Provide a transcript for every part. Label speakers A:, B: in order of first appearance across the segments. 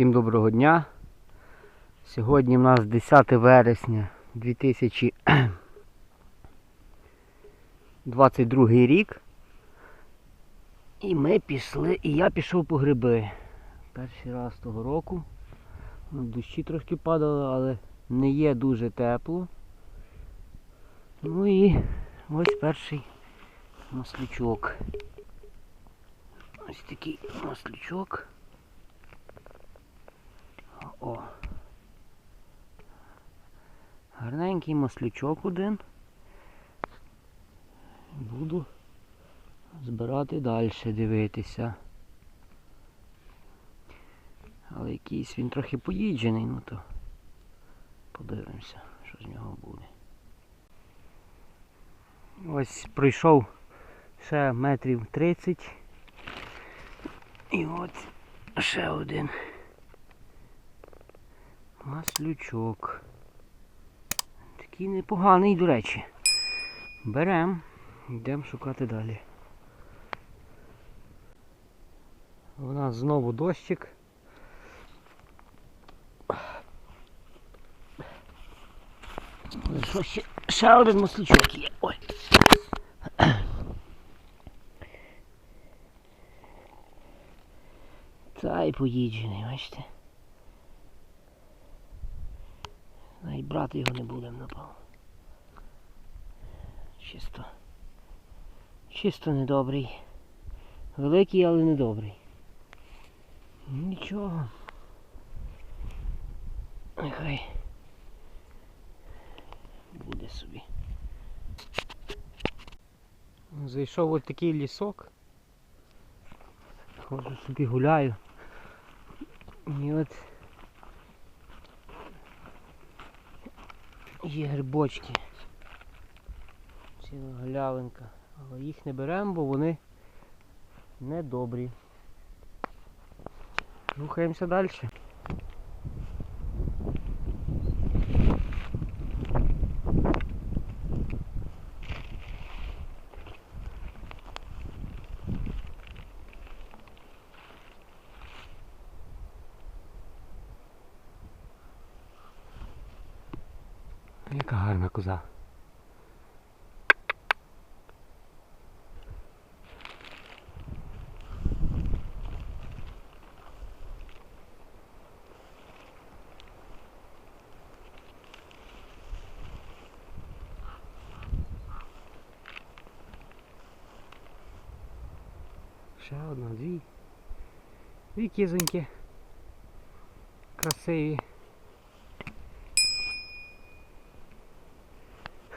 A: Всім доброго дня. Сьогодні в нас 10 вересня 2022 рік. І ми пішли, і я пішов по гриби. Перший раз того року. Ну, Дощі трошки падали, але не є дуже тепло. Ну і ось перший маслючок. Ось такий маслючок. О. Гарненький маслючок один. Буду збирати далі, дивитися. Але якийсь він трохи поїджений, ну то подивимося, що з нього буде. Ось пройшов ще метрів 30. І от ще один маслючок. Такий непоганий, до речі. Берем, йдемо шукати далі. У нас знову дощик. Що ще? Ще один маслючок є. Ой. Та й поїджений, бачите. Навіть брати його не будемо, напевно. Чисто. Чисто недобрий. Великий, але недобрий. Нічого. Нехай буде собі. Зайшов ось такий лісок. Ходжу собі гуляю. І от є грибочки. Ціла галявинка. Але їх не беремо, бо вони недобрі. Рухаємося далі. Яка гарна коза. Ще одна, дві. Дві кізоньки. Красиві.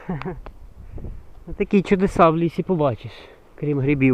A: Такі чудеса в лісі побачиш, крім грибів.